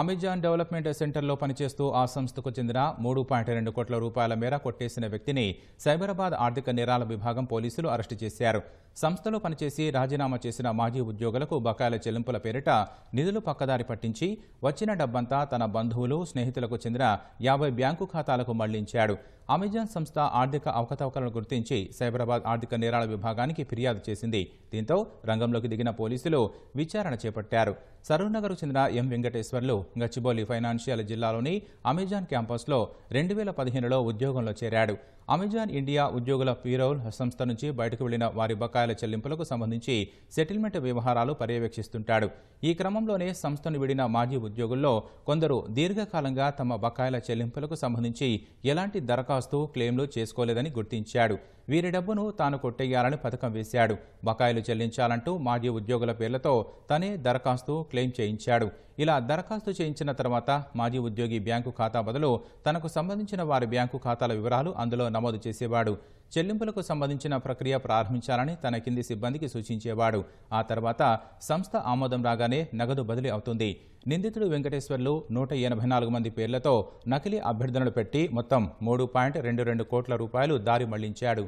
Amazon development సెంటర్లో పనిచేస్తూ ఆ సంస్థకు చెందిన మూడు పాయింట్ రెండు కోట్ల రూపాయల మేర కొట్టేసిన వ్యక్తిని సైబరాబాద్ ఆర్థిక నేరాల విభాగం పోలీసులు అరెస్టు చేశారు. సంస్థలో పనిచేసి రాజీనామా చేసిన మాజీ ఉద్యోగులకు బకాయిల చెల్లింపుల పేరిట నిధులు పక్కదారి పట్టించి వచ్చిన డబ్బంతా తన బంధువులు స్నేహితులకు చెందిన యాభై బ్యాంకు ఖాతాలకు మళ్ళించాడు. అమెజాన్ సంస్థ ఆర్థిక అవకతవకలను గుర్తించి సైబరాబాద్ ఆర్థిక నేరాల విభాగానికి ఫిర్యాదు చేసింది. దీంతో రంగంలోకి దిగిన పోలీసులు విచారణ చేపట్టారు. సరూర్నగర్కు చెందిన ఎం వెంకటేశ్వర్లు గచ్చిబౌలి ఫైనాన్షియల్ జిల్లాలోని అమెజాన్ క్యాంపస్లో రెండు వేల పదిహేనులో ఉద్యోగంలో చేరాడు. అమెజాన్ ఇండియా ఉద్యోగుల పీరోల్ సంస్థ నుంచి బయటకు వెళ్ళిన వారి బకాయిల చెల్లింపులకు సంబంధించి సెటిల్మెంట్ వ్యవహారాలు పర్యవేక్షిస్తుంటాడు. ఈ క్రమంలోనే సంస్థను విడిన మాజీ ఉద్యోగుల్లో కొందరు దీర్ఘకాలంగా తమ బకాయిల చెల్లింపులకు సంబంధించి ఎలాంటి దరఖాస్తు క్లెయిమ్లు చేసుకోలేదని గుర్తించాడు. వీరి డబ్బును తాను కొట్టేయాలని పథకం వేశాడు. బకాయిలు చెల్లించాలంటూ మాజీ ఉద్యోగుల పేర్లతో తనే దరఖాస్తు క్లెయిమ్ చేయించాడు. ఇలా దరఖాస్తు చేయించిన తర్వాత మాజీ ఉద్యోగి బ్యాంకు ఖాతా బదులు తనకు సంబంధించిన వారి బ్యాంకు ఖాతాల వివరాలు అందులో నమోదు చేసేవాడు. చెల్లింపులకు సంబంధించిన ప్రక్రియ ప్రారంభించాలని తన కింది సిబ్బందికి సూచించేవాడు. ఆ తర్వాత సంస్థ ఆమోదం రాగానే నగదు బదిలీ అవుతుంది. నిందితుడు వెంకటేశ్వర్లు నూట ఎనభై నాలుగు మంది పేర్లతో నకిలీ అభ్యర్థనలు పెట్టి మొత్తం మూడు పాయింట్ రెండు రెండు కోట్ల రూపాయలు దారి మళ్ళించాడు.